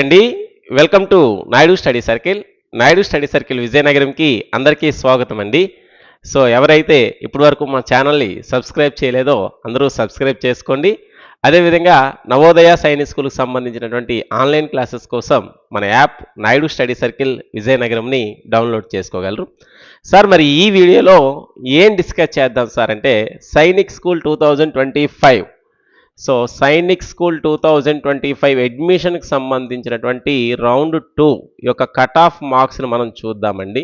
అండి welcome to Naidu study circle. Naidu study circle విజయనగరంకి అందరికీ స్వాగతం అండి. సో ఎవరైతే ఇప్పటివరకు మా ఛానల్ని సబ్స్క్రైబ్ చేయలేదో అందరూ సబ్స్క్రైబ్ చేసుకోండి. అదేవిధంగా నవోదయ సైనిక్ స్కూల్కి సంబంధించినటువంటి ఆన్లైన్ క్లాసెస్ కోసం మన యాప్ నాయుడు స్టడీ సర్కిల్ విజయనగరంని డౌన్లోడ్ చేసుకోగలరు. సార్ మరి ఈ వీడియోలో ఏం డిస్కస్ చేద్దాం సార్ అంటే Sainik school two thousand twenty five so Sainik school two thousand twenty five అడ్మిషన్కి సంబంధించినటువంటి రౌండ్ టూ యొక్క కట్ ఆఫ్ మార్క్స్ని మనం చూద్దామండి.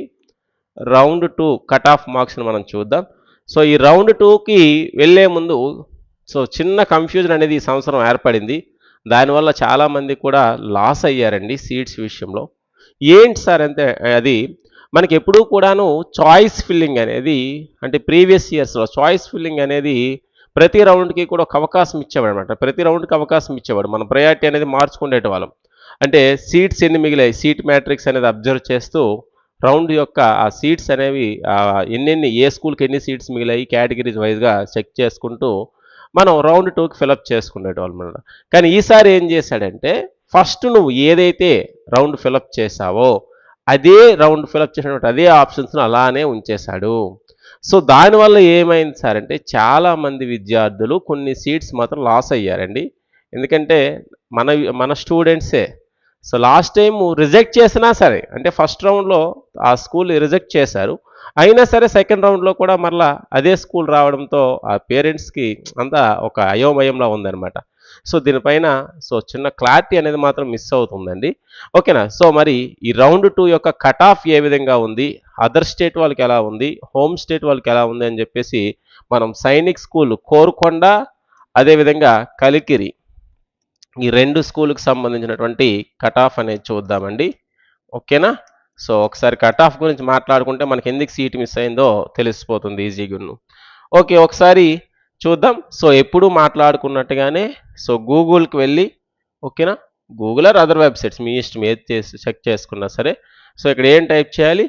రౌండ్ టూ కట్ ఆఫ్ మార్క్స్ని మనం చూద్దాం. సో ఈ రౌండ్ టూకి వెళ్ళే ముందు సో చిన్న కన్ఫ్యూజన్ అనేది ఈ సంవత్సరం ఏర్పడింది. దానివల్ల చాలామంది కూడా లాస్ అయ్యారండి సీట్స్ విషయంలో. ఏంటి సార్ అంటే అది మనకి ఎప్పుడూ కూడాను చాయిస్ ఫిల్లింగ్ అనేది అంటే ప్రీవియస్ ఇయర్స్లో చాయిస్ ఫిల్లింగ్ అనేది ప్రతి రౌండ్కి కూడా ఒక అవకాశం ఇచ్చేవాడు అనమాట ప్రతి రౌండ్కి అవకాశం ఇచ్చేవాడు. మనం ప్రయారిటీ అనేది మార్చుకునేట వాళ్ళం అంటే సీట్స్ ఎన్ని మిగిలాయి? సీట్ మ్యాట్రిక్స్ అనేది అబ్జర్వ్ చేస్తూ రౌండ్ యొక్క ఆ సీట్స్ అనేవి ఎన్నెన్ని ఏ స్కూల్కి ఎన్ని సీట్స్ మిగిలాయి? కేటగిరీస్ వైజ్గా చెక్ చేసుకుంటూ మనం రౌండ్ టూకి ఫిలప్ చేసుకునేటవాళ్ళం అనమాట కానీ ఈసారి ఏం చేశాడంటే ఫస్ట్ నువ్వు ఏదైతే రౌండ్ ఫిలప్ చేసావో అదే రౌండ్ ఫిలప్ చేసినటువంటి అదే ఆప్షన్స్ను అలానే ఉంచేశాడు. సో దానివల్ల ఏమైంది సార్ అంటే చాలామంది విద్యార్థులు కొన్ని సీట్స్ మాత్రం లాస్ అయ్యారండి. ఎందుకంటే మన మన స్టూడెంట్సే. సో లాస్ట్ టైం రిజెక్ట్ చేసినా సరే అంటే ఫస్ట్ రౌండ్లో ఆ స్కూల్ రిజెక్ట్ చేశారు. అయినా సరే సెకండ్ రౌండ్లో కూడా మరలా అదే స్కూల్ రావడంతో ఆ పేరెంట్స్కి అంతా ఒక అయోమయంలా ఉందన్నమాట. సో దీనిపైన సో చిన్న క్లారిటీ అనేది మాత్రం మిస్ అవుతుందండి. ఓకేనా? సో మరి ఈ రౌండ్ టూ యొక్క కట్ ఆఫ్ ఏ విధంగా ఉంది? అదర్ స్టేట్ వాళ్ళకి ఎలా ఉంది? హోమ్ స్టేట్ వాళ్ళకి ఎలా ఉంది అని చెప్పేసి మనం సైనిక్ స్కూల్ కోరుకొండ అదేవిధంగా కలికిరి ఈ రెండు స్కూల్కి సంబంధించినటువంటి కట్ ఆఫ్ అనేది చూద్దామండి. ఓకేనా? సో ఒకసారి కట్ ఆఫ్ గురించి మాట్లాడుకుంటే మనకి ఎందుకు సీట్ మిస్ అయిందో తెలిసిపోతుంది ఈజీగా. ఓకే ఒకసారి చూద్దాం. సో ఎప్పుడు మాట్లాడుకున్నట్టుగానే సో గూగుల్కి వెళ్ళి ఓకేనా? గూగుల్ ఆర్ అదర్ వెబ్సైట్స్ మీ ఇష్టం ఏది చేసి చెక్ చేసుకున్నా సరే. సో ఇక్కడ ఏం టైప్ చేయాలి?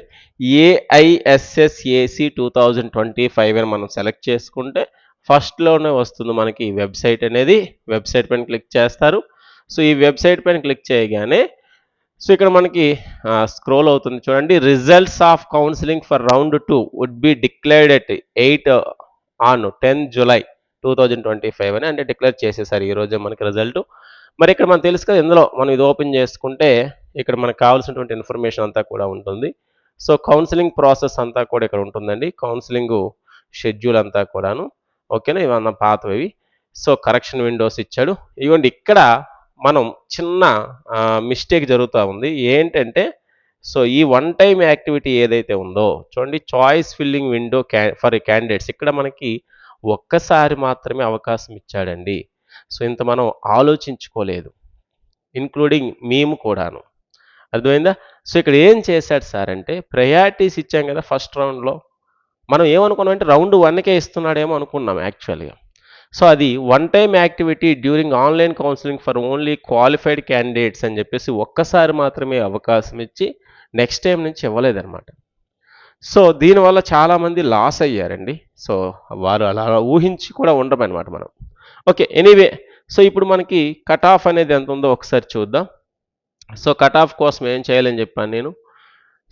AISSAC two thousand twenty five అని మనం సెలెక్ట్ చేసుకుంటే ఫస్ట్లోనే వస్తుంది మనకి వెబ్సైట్ అనేది. వెబ్సైట్ పైన క్లిక్ చేస్తారు. సో ఈ వెబ్సైట్ పైన క్లిక్ చేయగానే సో ఇక్కడ మనకి స్క్రోల్ అవుతుంది చూడండి. Results of counselling for round two would be declared at eight on ten July two thousand twenty five అని అంటే డిక్లేర్ చేసేసారు ఈరోజే మనకి రిజల్ట్. మరి ఇక్కడ మనం తెలుసు కదా ఇందులో మనం ఇది ఓపెన్ చేసుకుంటే ఇక్కడ మనకు కావాల్సినటువంటి ఇన్ఫర్మేషన్ అంతా కూడా ఉంటుంది. సో కౌన్సిలింగ్ ప్రాసెస్ అంతా కూడా ఇక్కడ ఉంటుందండి. కౌన్సిలింగ్ షెడ్యూల్ అంతా కూడాను. ఓకేనా? ఇవన్న పాతవి సో కరెక్షన్ విండోస్ ఇచ్చాడు. ఇవ్వండి ఇక్కడ మనం చిన్న మిస్టేక్ జరుగుతూ ఉంది. ఏంటంటే సో ఈ వన్ టైం యాక్టివిటీ ఏదైతే ఉందో చూడండి చాయిస్ ఫిల్లింగ్ విండో క్యా ఫర్ క్యాండిడేట్స్ ఇక్కడ మనకి ఒక్కసారి మాత్రమే అవకాశం ఇచ్చాడండి. సో ఇంత మనం ఆలోచించుకోలేదు ఇన్క్లూడింగ్ మేము కూడాను. అర్థమైందా? సో ఇక్కడ ఏం చేశాడు సార్ అంటే ప్రయారిటీస్ ఇచ్చాం కదా ఫస్ట్ రౌండ్లో మనం ఏమనుకున్నాం అంటే రౌండ్ వన్కే ఇస్తున్నాడేమో అనుకున్నాం యాక్చువల్గా సో అది one time activity during online counselling for only qualified candidates అని చెప్పేసి ఒక్కసారి మాత్రమే అవకాశం ఇచ్చి నెక్స్ట్ టైం నుంచి ఇవ్వలేదన్నమాట. సో దీనివల్ల చాలామంది లాస్ అయ్యారండి. సో వారు అలా ఊహించి కూడా ఉండమన్నమాట మనం. ఓకే ఎనీవే సో ఇప్పుడు మనకి కట్ ఆఫ్ అనేది ఎంత ఉందో ఒకసారి చూద్దాం. సో కట్ ఆఫ్ కోసం ఏం చేయాలని చెప్పాను నేను.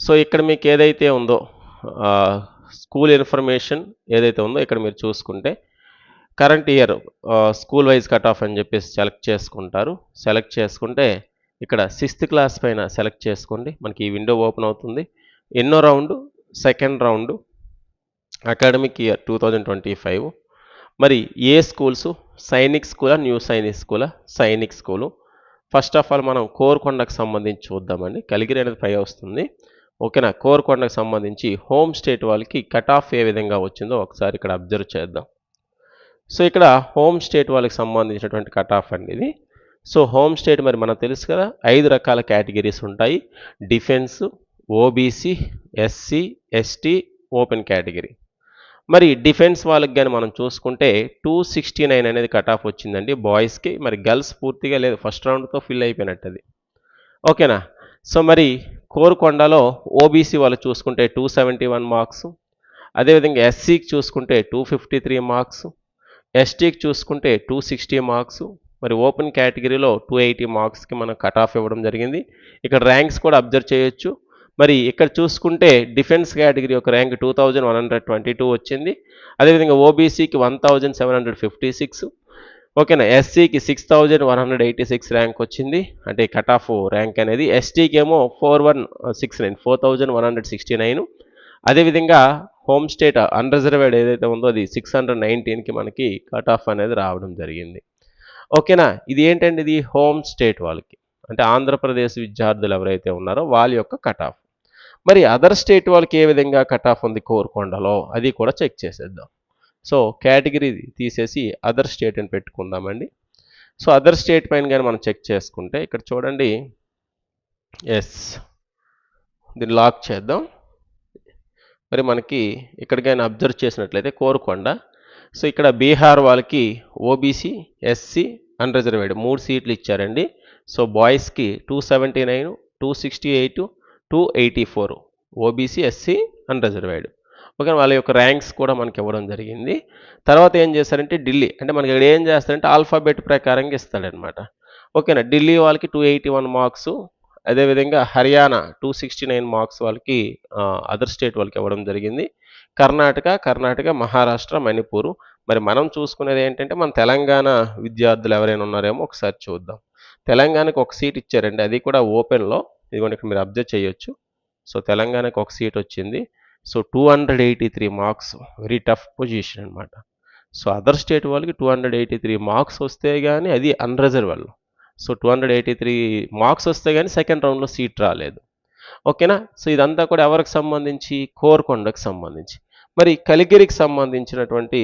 సో ఇక్కడ మీకు ఏదైతే ఉందో స్కూల్ ఇన్ఫర్మేషన్ ఏదైతే ఉందో ఇక్కడ మీరు చూసుకుంటే current year school wise cut off అని చెప్పేసి సెలెక్ట్ చేసుకుంటారు. సెలెక్ట్ చేసుకుంటే ఇక్కడ సిక్స్త్ క్లాస్ పైన సెలెక్ట్ చేసుకోండి. మనకి ఈ విండో ఓపెన్ అవుతుంది. ఎన్నో round? Second round. Academic year two thousand twenty five. మరి ఏ స్కూల్స్? సైనిక్ స్కూలా న్యూ సైనిక్ స్కూలా? Sainik school. First of all మనం కోరుకొండకు సంబంధించి చూద్దామండి. కలిగిరి అనేది పై వస్తుంది. ఓకేనా? కోరుకొండకు సంబంధించి హోమ్ స్టేట్ వాళ్ళకి కట్ ఆఫ్ ఏ విధంగా వచ్చిందో ఒకసారి ఇక్కడ అబ్జర్వ్ చేద్దాం. సో ఇక్కడ హోమ్ స్టేట్ వాళ్ళకి సంబంధించినటువంటి కట్ ఆఫ్ అండి ఇది. సో హోమ్ స్టేట్ మరి మనకు తెలుసు కదా ఐదు రకాల కేటగిరీస్ ఉంటాయి. Defence OBC SC ST open category. మరి డిఫెన్స్ వాళ్ళకి కానీ మనం చూసుకుంటే టూ సిక్స్టీ నైన్ అనేది కట్ ఆఫ్ వచ్చిందండి బాయ్స్కి మరి గర్ల్స్ పూర్తిగా లేదు ఫస్ట్ రౌండ్తో ఫిల్ అయిపోయినట్టు అది. ఓకేనా? సో మరి కోరుకొండలో ఓబీసీ వాళ్ళు చూసుకుంటే టూ సెవెంటీ వన్ మార్క్స్. అదేవిధంగా ఎస్సీకి చూసుకుంటే టూ ఫిఫ్టీ త్రీ మార్క్స్. ఎస్టీకి చూసుకుంటే టూ సిక్స్టీ మార్క్స్. మరి ఓపెన్ కేటగిరీలో టూ ఎయిటీ మార్క్స్కి మనం కట్ ఆఫ్ ఇవ్వడం జరిగింది. ఇక్కడ ర్యాంక్స్ కూడా అబ్జర్వ్ చేయొచ్చు. మరి ఇక్కడ చూసుకుంటే డిఫెన్స్ కేటగిరీ యొక్క rank two thousand one hundred twenty two వచ్చింది. అదేవిధంగా ఓబీసీకి one thousand seven hundred fifty six. ఓకేనా? ఎస్సీకి six thousand one hundred eighty six rank వచ్చింది. అంటే కట్ ఆఫ్ ర్యాంక్ అనేది. ఎస్టీకి ఏమో four one six nine four thousand one hundred sixty nine. అదేవిధంగా home state unreserved ఏదైతే ఉందో అది సిక్స్ హండ్రెడ్ నైన్టీన్కి మనకి కట్ ఆఫ్ అనేది రావడం జరిగింది. ఓకేనా? ఇది ఏంటండి? ఇది హోమ్ స్టేట్ వాళ్ళకి. అంటే ఆంధ్రప్రదేశ్ విద్యార్థులు ఎవరైతే ఉన్నారో వాళ్ళ యొక్క కట్ ఆఫ్. మరి అదర్ స్టేట్ వాళ్ళకి ఏ విధంగా కట్ ఆఫ్ ఉంది కోరుకొండలో? అది కూడా చెక్ చేసేద్దాం. సో కేటగిరీ తీసేసి అదర్ స్టేట్ అని పెట్టుకుందామండి. సో అదర్ స్టేట్ పైన కానీ మనం చెక్ చేసుకుంటే ఇక్కడ చూడండి. ఎస్. దీన్ని లాక్ చేద్దాం. మరి మనకి ఇక్కడికైనా అబ్జర్వ్ చేసినట్లయితే కోరుకొండ సో ఇక్కడ బీహార్ వాళ్ళకి ఓబీసీ ఎస్సీ అన్రిజర్వేడ్ మూడు సీట్లు ఇచ్చారండి. సో బాయ్స్కి two seventy nine two sixty eight two eighty four OBC SC unreserved. Okay వాళ్ళ యొక్క ర్యాంక్స్ కూడా మనకి ఇవ్వడం జరిగింది. తర్వాత ఏం చేస్తారంటే ఢిల్లీ అంటే మనకి ఇక్కడ ఏం చేస్తారంటే ఆల్ఫాబెట్ ప్రకారంగా ఇస్తాడనమాట ఓకేనా? ఢిల్లీ వాళ్ళకి టూ ఎయిటీ వన్ మార్క్స్ అదేవిధంగా Haryana two sixty nine marks వాళ్ళకి అదర్ స్టేట్ వాళ్ళకి ఇవ్వడం జరిగింది. కర్ణాటక కర్ణాటక మహారాష్ట్ర మణిపూర్. మరి మనం చూసుకునేది ఏంటంటే మన తెలంగాణ విద్యార్థులు ఎవరైనా ఉన్నారేమో ఒకసారి చూద్దాం. తెలంగాణకు ఒక సీట్ ఇచ్చారండి. అది కూడా ఓపెన్లో ఇదిగోండి ఇక్కడ మీరు అబ్జర్వ్ చేయొచ్చు. సో తెలంగాణకు ఒక సీట్ వచ్చింది. So two hundred eighty three marks. Very tough position అనమాట సో అదర్ స్టేట్ వాళ్ళకి two hundred eighty three marks వస్తే కానీ అది unreserve so two hundred eighty three marks వస్తే కానీ సెకండ్ రౌండ్లో సీట్ రాలేదు. ఓకేనా? సో ఇదంతా కూడా ఎవరికి సంబంధించి? కోరుకొండకు సంబంధించి. మరి కలిగిరికి సంబంధించినటువంటి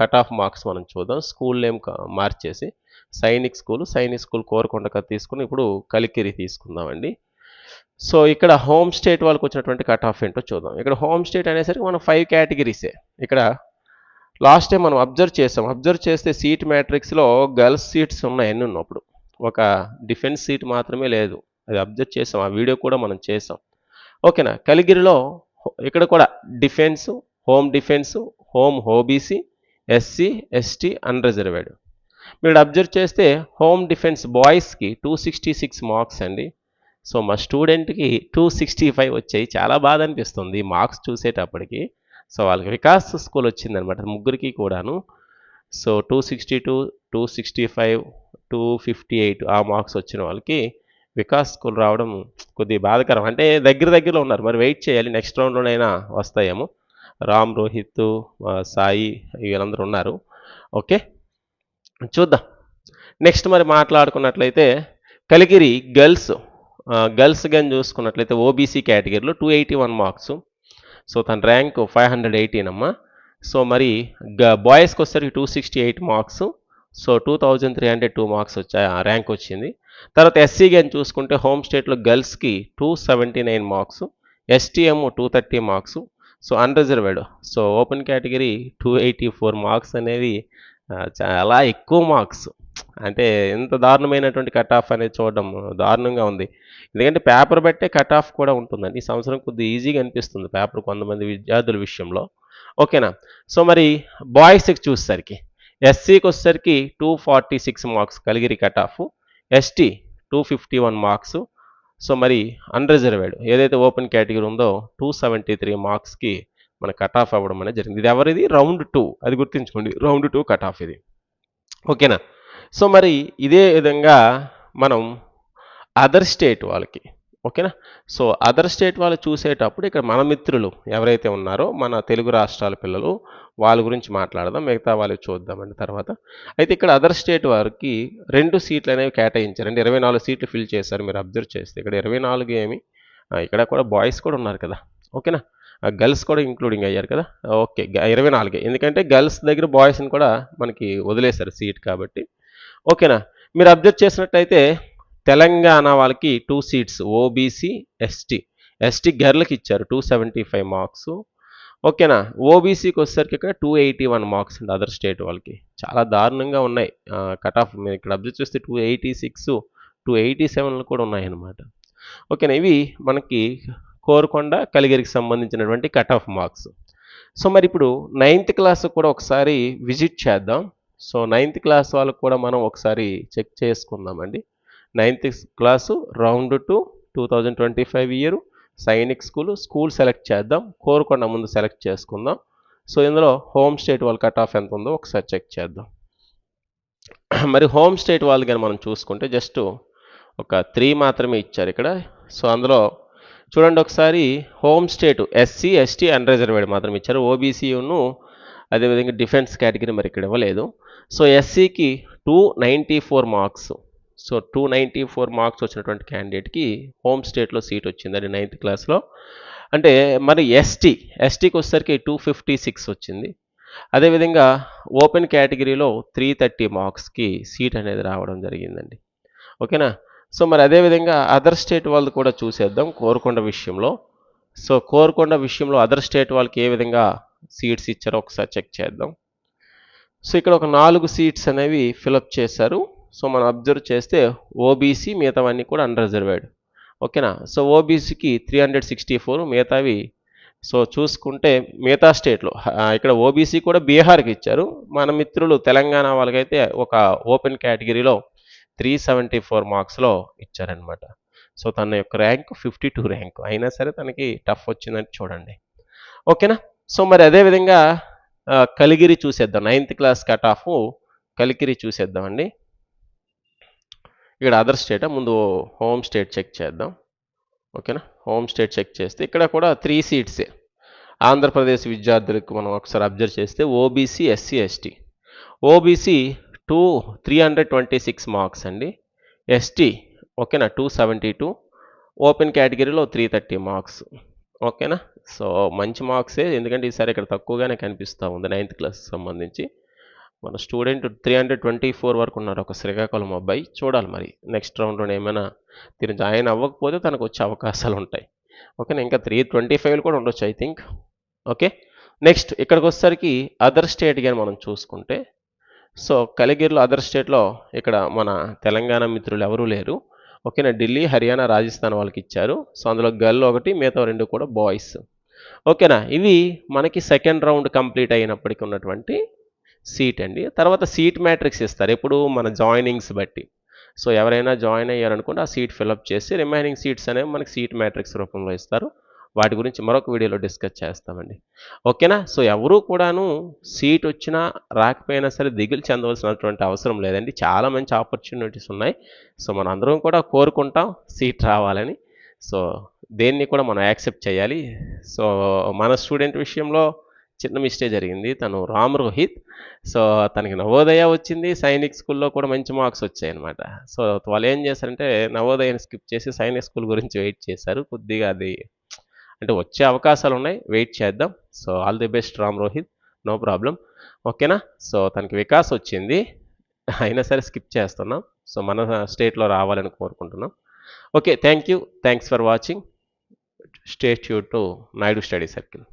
కట్ ఆఫ్ మార్క్స్ మనం చూద్దాం. స్కూల్ నేమ్ మార్చేసి సైనిక్ స్కూల్ సైనిక్ స్కూల్ కోరుకొండక తీసుకుని ఇప్పుడు కలికిరి తీసుకుందామండి. సో ఇక్కడ హోమ్ స్టేట్ వాళ్ళకి వచ్చినటువంటి కట్ ఆఫ్ ఏంటో చూద్దాం. ఇక్కడ హోమ్ స్టేట్ అనేసరికి మనం ఫైవ్ కేటగిరీసే. ఇక్కడ లాస్ట్ టైం మనం అబ్జర్వ్ చేసాం. అబ్జర్వ్ చేస్తే సీట్ మ్యాట్రిక్స్లో గర్ల్స్ సీట్స్ ఉన్నాయి ఎన్ని ఉన్నప్పుడు. ఒక డిఫెన్స్ సీట్ మాత్రమే లేదు. అది అబ్జర్వ్ చేసాం. ఆ వీడియో కూడా మనం చేసాం. ఓకేనా? కలిగిరిలో ఇక్కడ కూడా defence home defence home OBC SC ST unreserved మీరు అబ్జర్వ్ చేస్తే హోమ్ డిఫెన్స్ బాయ్స్కి టూ సిక్స్టీ సిక్స్ మార్క్స్ అండి. సో మా స్టూడెంట్కి టూ సిక్స్టీ ఫైవ్ వచ్చాయి. చాలా బాధ అనిపిస్తుంది మార్క్స్ చూసేటప్పటికి. సో వాళ్ళకి వికాస్ స్కూల్ వచ్చిందనమాట ముగ్గురికి కూడాను. So two sixty two two sixty five two fifty eight ఆ మార్క్స్ వచ్చిన వాళ్ళకి వికాస్ స్కూల్ రావడం కొద్దిగా బాధకరం. అంటే దగ్గర దగ్గరలో ఉన్నారు. మరి వెయిట్ చేయాలి. నెక్స్ట్ రౌండ్లోనైనా వస్తాయేమో. రామ్ రోహిత్ సాయి వీళ్ళందరూ ఉన్నారు. ఓకే? చూద్దాం. నెక్స్ట్ మరి మాట్లాడుకున్నట్లయితే కలిగిరి గర్ల్స్ గర్ల్స్ కానీ చూసుకున్నట్లయితే ఓబీసీ కేటగిరీలో two eighty one marks. So తన ర్యాంక్ ఫైవ్ హండ్రెడ్ ఎయిటీన్ అమ్మ. సో మరి బాయ్స్కి వచ్చేసరికి two sixty eight marks. So two thousand three hundred two marks వచ్చాయి ర్యాంక్ వచ్చింది. తర్వాత ఎస్సీ కానీ చూసుకుంటే హోమ్ స్టేట్లో గర్ల్స్కి two seventy nine marks STM two thirty marks so unreserved so open category two eighty four marks అనేవి చాలా ఎక్కువ మార్క్స్ అంటే ఎంత దారుణమైనటువంటి కట్ ఆఫ్ అనేది చూడడం దారుణంగా ఉంది. ఎందుకంటే పేపర్ బట్టే కట్ ఆఫ్ కూడా ఉంటుందండి. ఈ సంవత్సరం కొద్దిగా ఈజీగా అనిపిస్తుంది పేపర్ కొంతమంది విద్యార్థుల విషయంలో. ఓకేనా సో మరి బాయ్స్కి చూసేసరికి ఎస్సీకి వచ్చేసరికి two forty six marks Kalikiri cut off ST two fifty one marks so మరి అన్రిజర్వేడ్ ఏదైతే ఓపెన్ కేటగిరీ ఉందో టూ సెవెంటీ త్రీ మార్క్స్కి మన కట్ ఆఫ్ అవ్వడం అనేది జరిగింది. ఇది ఎవరిది? రౌండ్ టూ అది గుర్తుంచుకోండి. రౌండ్ టూ కట్ ఆఫ్ ఇది. ఓకేనా సో మరి ఇదే విధంగా మనం అదర్ స్టేట్ వాళ్ళకి ఓకేనా? సో అదర్ స్టేట్ వాళ్ళు చూసేటప్పుడు ఇక్కడ మన మిత్రులు ఎవరైతే ఉన్నారో మన తెలుగు రాష్ట్రాల పిల్లలు వాళ్ళ గురించి మాట్లాడదాం మిగతా వాళ్ళు చూద్దామండి తర్వాత. అయితే ఇక్కడ అదర్ స్టేట్ వారికి రెండు సీట్లు అనేవి కేటాయించారండి ఇరవై నాలుగు సీట్లు ఫిల్ చేశారు మీరు అబ్జర్వ్ చేస్తే. ఇక్కడ ఇరవై నాలుగు ఏమి ఇక్కడ కూడా బాయ్స్ కూడా ఉన్నారు కదా. ఓకేనా? గర్ల్స్ కూడా ఇంక్లూడింగ్ అయ్యారు కదా. ఓకే ఇరవై నాలుగే. ఎందుకంటే గర్ల్స్ దగ్గర బాయ్స్ని కూడా మనకి వదిలేశారు సీట్ కాబట్టి. ఓకేనా? మీరు అబ్జర్వ్ చేసినట్టయితే తెలంగాణ వాళ్ళకి two seats OBC ST ST గర్ల్కి ఇచ్చారు టూ సెవెంటీ ఫైవ్ మార్క్స్ ఓకేనా ఓబీసీకి వచ్చేసరికి ఇక్కడ టూ ఎయిటీ వన్ మార్క్స్ అండి అదర్ స్టేట్ వాళ్ళకి. చాలా దారుణంగా ఉన్నాయి. కట్ ఆఫ్ మీరు ఇక్కడ అబ్జర్వ్ చేస్తే two eighty six two eighty సెవెన్లు కూడా ఉన్నాయన్నమాట. ఓకేనా? ఇవి మనకి కోరుకొండ కలిగిరికి సంబంధించినటువంటి కట్ ఆఫ్ మార్క్స్ సో మరి ఇప్పుడు నైన్త్ క్లాస్ కూడా ఒకసారి విజిట్ చేద్దాం. సో నైన్త్ క్లాస్ వాళ్ళకు కూడా మనం ఒకసారి చెక్ చేసుకుందామండి. Ninth class round to two thousand twenty five year Sainik school school select చేద్దాం కోరుకొండ ముందు సెలెక్ట్ చేసుకుందాం. సో ఇందులో హోమ్ స్టేట్ వాళ్ళ కట్ ఆఫ్ ఎంత ఉందో ఒకసారి చెక్ చేద్దాం. మరి హోమ్ స్టేట్ వాళ్ళు కానీ మనం చూసుకుంటే జస్ట్ ఒక త్రీ మాత్రమే ఇచ్చారు ఇక్కడ. సో అందులో చూడండి ఒకసారి home state SC ST unreserved మాత్రం ఇచ్చారు. ఓబీసీను అదేవిధంగా డిఫెన్స్ కేటగిరీ మరి ఇక్కడ ఇవ్వలేదు. So ఎస్సీకి two ninety four marks so two ninety four marks వచ్చినటువంటి క్యాండిడేట్కి హోమ్ స్టేట్లో సీట్ వచ్చిందండి నైన్త్ క్లాస్లో. అంటే మరి ఎస్టీ ఎస్టీకి వచ్చేసరికి టూ ఫిఫ్టీ సిక్స్ వచ్చింది. అదేవిధంగా ఓపెన్ కేటగిరీలో త్రీ థర్టీ మార్క్స్కి సీట్ అనేది రావడం జరిగిందండి. ఓకేనా? సో మరి అదేవిధంగా అదర్ స్టేట్ వాళ్ళు కూడా చూసేద్దాం కోరుకొండ విషయంలో. సో కోరుకొండ విషయంలో అదర్ స్టేట్ వాళ్ళకి ఏ విధంగా సీట్స్ ఇచ్చారో ఒకసారి చెక్ చేద్దాం. సో ఇక్కడ ఒక నాలుగు సీట్స్ అనేవి ఫిలప్ చేశారు. సో మనం అబ్జర్వ్ చేస్తే ఓబీసీ మిగతావన్నీ కూడా అన్రిజర్వేడ్ ఓకేనా సో ఓబీసీకి త్రీ హండ్రెడ్ సిక్స్టీ ఫోర్ మిగతావి సో చూసుకుంటే మిగతా స్టేట్లో ఇక్కడ ఓబీసీ కూడా బీహార్కి ఇచ్చారు. మన మిత్రులు తెలంగాణ వాళ్ళకైతే ఒక ఓపెన్ కేటగిరీలో త్రీ సెవెంటీ ఫోర్ మార్క్స్లో ఇచ్చారనమాట సో తన యొక్క ర్యాంక్ ఫిఫ్టీ టూ ర్యాంక్ అయినా సరే తనకి టఫ్ వచ్చిందని చూడండి. ఓకేనా సో మరి అదేవిధంగా కలిగిరి చూసేద్దాం. Ninth class cut off Kalikiri చూసేద్దామండి. ఇక్కడ అదర్ స్టేట్ ముందు హోమ్ స్టేట్ చెక్ చేద్దాం. ఓకేనా హోమ్ స్టేట్ చెక్ చేస్తే ఇక్కడ కూడా త్రీ సీట్సే ఆంధ్రప్రదేశ్ విద్యార్థులకు మనం ఒకసారి అబ్జర్వ్ చేస్తే OBC SC ST OBC two three hundred twenty six marks అండి. ఎస్టీ ఓకేనా టూ సెవెంటీ టూ ఓపెన్ కేటగిరీలో త్రీ థర్టీ మార్క్స్ ఓకేనా సో మంచి మార్క్సే ఎందుకంటే ఈసారి ఇక్కడ తక్కువగానే కనిపిస్తూ ఉంది నైన్త్ క్లాస్ సంబంధించి. మన student three hundred twenty four వరకు ఉన్నారు ఒక శ్రీకాకుళం అబ్బాయి. చూడాలి మరి నెక్స్ట్ రౌండ్లో ఏమైనా తిరిగి జాయిన్ అవ్వకపోతే తనకు వచ్చే అవకాశాలు ఉంటాయి. ఓకేనా ఇంకా త్రీ ట్వంటీ ఫైవ్లు కూడా ఉండొచ్చు ఐ థింక్ ఓకే నెక్స్ట్ ఇక్కడికి వచ్చేసరికి అదర్ స్టేట్ కానీ మనం చూసుకుంటే సో కలిగిరిలో అదర్ స్టేట్లో ఇక్కడ మన తెలంగాణ మిత్రులు ఎవరూ లేరు. ఓకేనా ఢిల్లీ హర్యానా రాజస్థాన్ వాళ్ళకి ఇచ్చారు. సో అందులో గర్ల్ ఒకటి మిగతా రెండు కూడా బాయ్స్ ఓకేనా ఇవి మనకి సెకండ్ రౌండ్ కంప్లీట్ అయినప్పటికీ ఉన్నటువంటి సీట్ అండి. తర్వాత సీట్ మ్యాట్రిక్స్ ఇస్తారు. ఎప్పుడు మన జాయినింగ్స్ బట్టి. సో ఎవరైనా జాయిన్ అయ్యారనుకుంటే ఆ సీట్ ఫిలప్ చేసి రిమైనింగ్ సీట్స్ అనేవి మనకి సీట్ మ్యాట్రిక్స్ రూపంలో ఇస్తారు. వాటి గురించి మరొక వీడియోలో డిస్కస్ చేస్తామండి. ఓకేనా? సో ఎవరూ కూడాను సీట్ వచ్చినా రాకపోయినా సరే దిగులు చెందవలసినటువంటి అవసరం లేదండి. చాలా మంచి ఆపర్చునిటీస్ ఉన్నాయి. సో మనం అందరం కూడా కోరుకుంటాం సీట్ రావాలని. సో దేన్ని కూడా మనం యాక్సెప్ట్ చేయాలి. సో మన స్టూడెంట్ విషయంలో చిన్న మిస్టేక్ జరిగింది. తను రామ్ రోహిత్. సో తనకి నవోదయ వచ్చింది. సైనిక్ స్కూల్లో కూడా మంచి మార్క్స్ వచ్చాయి అనమాట సో వాళ్ళు ఏం చేశారంటే నవోదయని స్కిప్ చేసి సైనిక్ స్కూల్ గురించి వెయిట్ చేశారు. కొద్దిగా అది అంటే వచ్చే అవకాశాలు ఉన్నాయి. వెయిట్ చేద్దాం. So all the best Ram Rohit. No problem. ఓకేనా? సో తనకి వికాస్ వచ్చింది. అయినా సరే స్కిప్ చేస్తున్నాం. సో మన స్టేట్లో రావాలని కోరుకుంటున్నాం. Okay thank you. Thanks for watching. Stay tune to Naidu study circle.